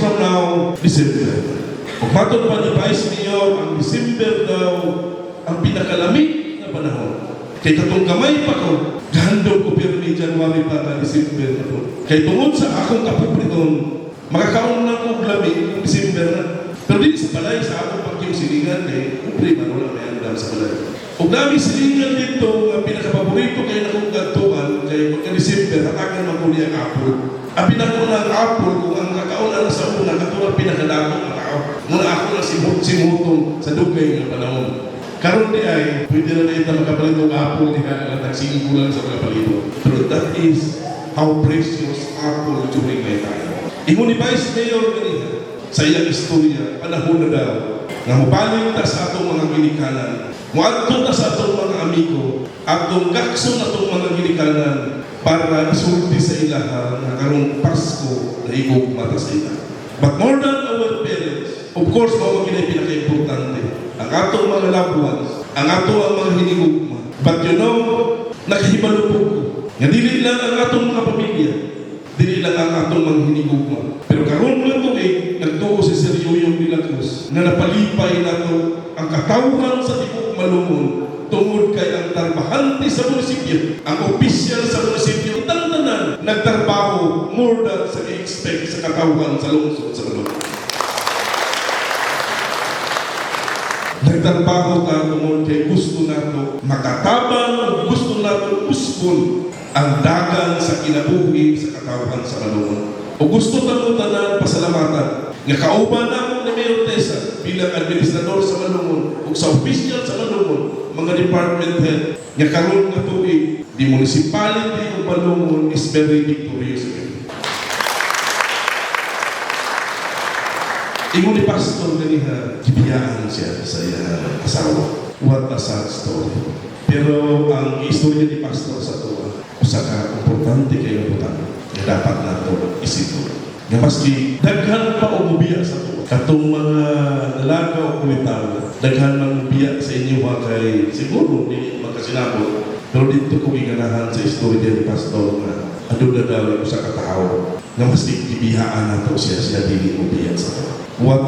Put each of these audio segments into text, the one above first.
from now, December. Kung matod pa ni Vice Mayor, ang December daw ang pinakalamig na panahon. Kay katong gamay pa ko, gahandog ko pero ni January pa ka December na po. Kay tungod sa akong kapupriton, makakaon na ko lamig ng December na. Pero di sa balay sa akong pagyong silingan kay kupri man wala may andam sa balay. Ug nami silingan dito nga pinakapaborito kay nakong gantuan kay pagka December hatagan man ko ang apple. Ang pinakuna ang apple kung ang pinakadako ang tao. Muna ako na si simutong sa dugay nga panahon. Karon di ay, pwede na ito makapalit ng apple di ka na lang sa mga palito. Pero that is how precious apple during my time. Ingon ni Vice Mayor kanina, sa iyang istorya, panahon na daw, nga mubalik ta sa atong mga ginikanan, muadto ta sa atong mga amigo, atong kakso na atong mga ginikanan, para isulti sa ilaha nga karong Pasko na igugma ta sa ilaha. But more than our parents, of course, mao ang ginay pinaka-importante. Ang atong mga loved ones, ang ato ang mga hinigugma. But you know, nakahibalupog ko. Nga dili lang ang atong mga pamilya, dili lang ang atong mga hinigugma. Pero karon lang ko eh, nagtuo si Sir Yoyong Milagros na napalipay na to ang katawhan sa tibok malumon tungod kay ang tarbahante sa munisipyo, ang opisyal sa munisipyo, nagtrabaho more than sa i-expect sa katawhan sa lungsod sa malumon. Nagtrabaho ka tungod kay gusto nato makatabang, gusto nato uspon ang dagan sa kinabuhi sa katawhan sa malumon. O gusto tamo tanan pasalamatan nga kauban namo ni Mayor Tessa bilang administrador sa Malumon ug sa opisyal sa Malumon, mga department head nga karon nga di municipality ug Malumon is very victorious. Ingon ni Pastor ganiha, gibiyaan siya sa iyang asawa. What a sad story. Pero ang istorya ni Pastor sa tuwa, usa ka importante kayo butang nga dapat nato isipon. Nga maski daghan pa o mubiya sa tuwa. Katong mga dalaga o kulital, daghan man mubiya sa inyo ha kay siguro di makasinabot. Pero dito ko giganahan sa istorya ni Pastor nga adun na daw yung sa katao nga mas gibihaan nato siya siya dili mubiya sa tuwa. What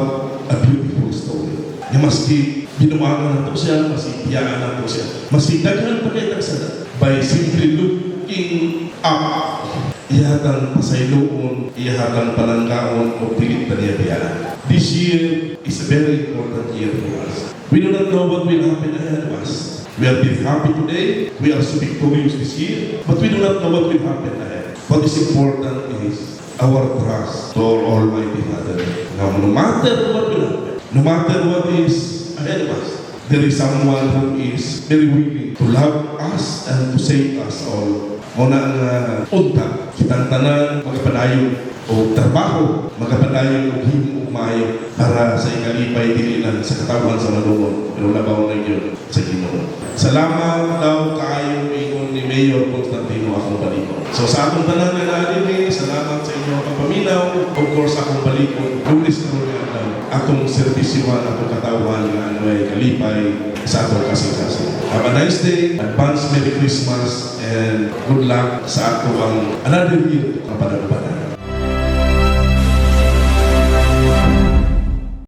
a beautiful story. Nga maski binuwagan nato siya, maski biyaan nato siya. Maski daghan pa kay tagsada by simply looking up ihatang pasayloon, ihatang palanggaon o pilit na niya biyaan. This year is a very important year for us. We do not know what will happen ahead of us. We are very happy today. We are so victorious this year. But we do not know what will happen ahead. What is important is our trust to Almighty Father. Now, no matter what will happen, no matter what is ahead of us, there is someone who is very willing to love us and to save us all. Muna ang uh, unta, kitang tanan, magpadayon o trabaho, magpadayon o himo o maayo para sa ikalipay dili lang sa katawan sa malumon, pero labaw na yun sa Ginoo. Salamat daw kaayo ingon ni Mayor Constantino akong balikon. So sa atong tanan nga naadini, salamat sa inyo ang paminaw. Of course, akong balikon, lunes na rin ang atong servisyohan, atong katawan nga ano ay kalipay sa atong kasing-kasing. Have a nice day, advance Merry Christmas, and good luck sa ato ang another year panagbanan.